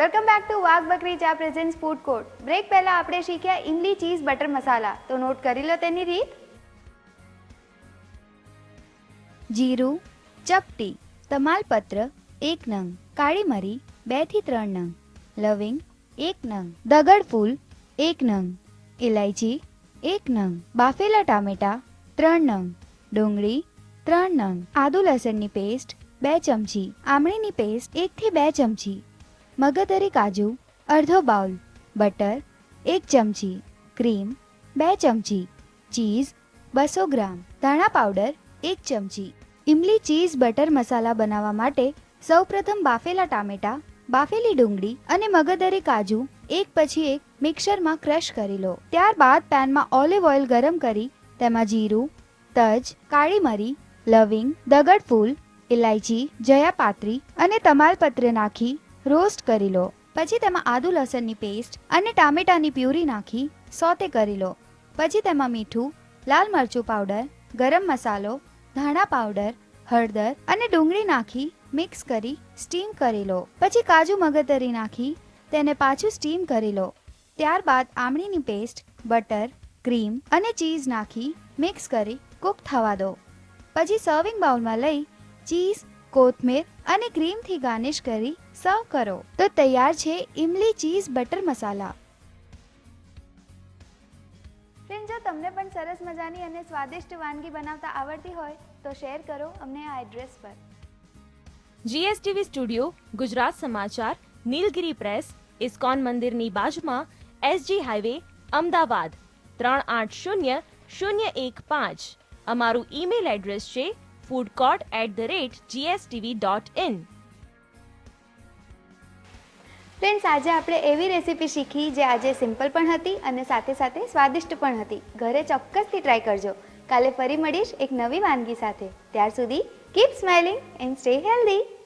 Welcome back to વાઘ બકરી ચા પ્રેઝન્સ ફૂડ કોર્ટ. બ્રેક પહેલા આપણે શીખ્યા ઇમલી ચીઝ બટર મસાલા. તો નોટ કરી લો તેની રીત. જીરું, ચપટી, તમાલપત્ર, એક નંગ. કાળી મરી, બેથી ત્રણ નંગ. લવિંગ, એક નંગ. દગડ ફૂલ, એક નંગ. ઇલાયચી એક નંગ. બાફેલા ટામેટા, ત્રણ નંગ. ડુંગળી, ત્રણ નંગ. આદુ લસણની પેસ્ટ બે ચમચી. આમળીની પેસ્ટ એકથી બે ચમચી. મગદરી કાજુ, અડધો બાઉલ બટર, એક ચમચી ક્રીમ, બે ચમચી ચીઝ, બસો ગ્રામ ધાણા પાવડર, એક ચમચી ઇમલી ચીઝ બટર મસાલા બનાવવા માટે સૌપ્રથમ બાફેલા ટામેટા, બાફેલી ડુંગળી અને મગદરી કાજુ એક પછી એક મિક્સરમાં ક્રશ કરી લો. ત્યારબાદ પેનમાં ઓલિવ ઓઇલ ગરમ કરી તેમાં જીરું, તજ, કાળી મરી, લવિંગ દગડ ફૂલ ઇલાયચી, જયાપાત્રી અને તમાલપત્ર નાખી રોસ્ટ કરી લો. પછી તેમાં આદુ લસણની પેસ્ટ અને ટામેટાની પ્યુરી નાખી સોતે કરી લો. પછી તેમાં મીઠું, લાલ મરચું પાવડર, ગરમ મસાલો, ધાણા પાવડર, હળદર અને ડુંગળી નાખી મિક્સ કરી સ્ટીમ કરી લો. પછી કાજુ મગતરી નાખી તેને પાછું સ્ટીમ કરી લો. ત્યારબાદ આમળીની પેસ્ટ, બટર, ક્રીમ અને ચીઝ નાખી મિક્સ કરી કૂક થવા દો. પછી સર્વિંગ બાઉલમાં લઈ ચીઝ કોથમીર અને ક્રીમથી ગાર્નિશ કરી સર્વ કરો. તો તૈયાર છે ઇમલી ચીઝ બટર મસાલા. ફ્રેન્ડ જો તમને પણ સરસ મજાની અને સ્વાદિષ્ટ વાનગી બનાવતા આવડતી હોય તો શેર કરો અમને આ એડ્રેસ પર. જીએસટીવી સ્ટુડિયો ગુજરાત સમાચાર નીલગિરી પ્રેસ ઇસ્કોન મંદિરની બાજુમાં એસજી હાઈવે અમદાવાદ ત્રણ આઠ શૂન્ય શૂન્ય એક પાંચ. અમારું ઈમેલ એડ્રેસ છે at the rate GSTV dot in friends આજે આપણે એવી રેસીપી શીખી જે આજે સિમ્પલ પણ હતી અને સાથે સાથે સ્વાદિષ્ટ પણ હતી. ઘરે ચોક્કસથી ટ્રાય કરજો. કાલે ફરી મળીશ એક નવી વાનગી સાથે. ત્યાર સુધી keep smiling and stay healthy